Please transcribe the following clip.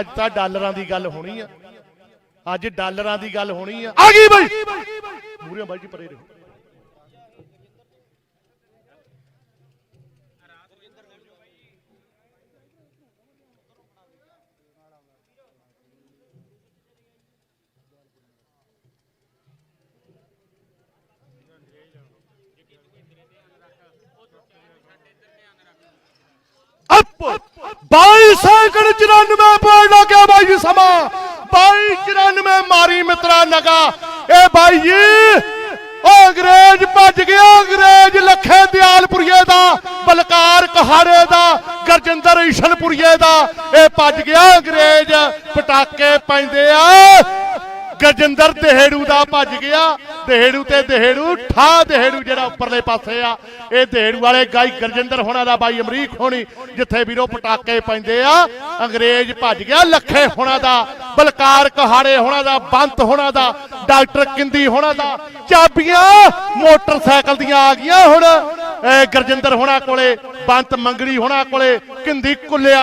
ਅੱਜ ਤਾਂ ਡਾਲਰਾਂ ਦੀ ਗੱਲ ਹੋਣੀ ਆ। ਅੱਜ ਡਾਲਰਾਂ ਦੀ ਗੱਲ ਹੋਣੀ ਆ। ਆ ਗਈ ਬਾਈ। ਮੂਰੇ ਬਾਈ ਜੀ ਪਰੇ ਰਹੋ। ਅਪ। 22 ਸੈਕਿੰਡ 94 ਪੁਆਇੰਟ ਹੋ ਗਿਆ ਬਾਈ ਜੀ ਸਮਾਂ। 22 94 ਮਾਰੀ ਮਿੱਤਰਾ ਨਗਾ। ਇਹ ਬਾਈ ਜੀ ਉਹ ਅੰਗਰੇਜ਼ ਭੱਜ ਗਿਆ, ਅੰਗਰੇਜ਼ ਲੱਖੇ ਦਿਆਲਪੁਰੀਏ ਦਾ, ਬਲਕਾਰ ਕਹਾਰੇ ਦਾ, ਗਰਜਿੰਦਰ ਈਸ਼ਨਪੁਰੀਏ ਦਾ। ਇਹ ਭੱਜ ਗਿਆ, ਅੰਗਰੇਜ਼ ਪਟਾਕੇ ਪੈਂਦੇ ਆ। ਗਜਿੰਦਰ ਦੇਹੜੂ ਦਾ ਭੱਜ ਗਿਆ। ਦੇਹੜੂ ਤੇ ਦੇਹੜੂ ਠਾ ਦੇਹੜੂ ਜਿਹੜਾ ਉੱਪਰਲੇ ਪਾਸੇ ਆ। ਇਹ ਦੇਹੜੂ ਵਾਲੇ ਗਾਈ ਗਰਜਿੰਦਰ ਹੋਣਾ ਦਾ ਬਾਈ ਅਮਰੀਕ ਹੋਣੀ, ਜਿੱਥੇ ਵੀਰੋ ਪਟਾਕੇ ਪੈਂਦੇ ਆ। ਅੰਗਰੇਜ਼ ਭੱਜ ਗਿਆ, ਲੱਖੇ ਹੋਣਾ ਦਾ, ਬਲਕਾਰ ਕਹਾੜੇ ਹੋਣਾ ਦਾ, ਬੰਤ ਹੋਣਾ ਦਾ, ਡਾਕਟਰ ਕਿੰਦੀ ਹੋਣਾ ਦਾ, ਚਾਬੀਆਂ, ਮੋਟਰਸਾਈਕਲ ਦੀਆਂ ਆ ਗਈਆਂ ਹੁਣ। ਇਹ ਗਰਜਿੰਦਰ ਹੋਣਾ ਕੋਲੇ, ਬੰਤ ਮੰਗੜੀ ਹੋਣਾ ਕੋਲੇ, ਕਿੰਦੀ ਕੁੱਲਿਆ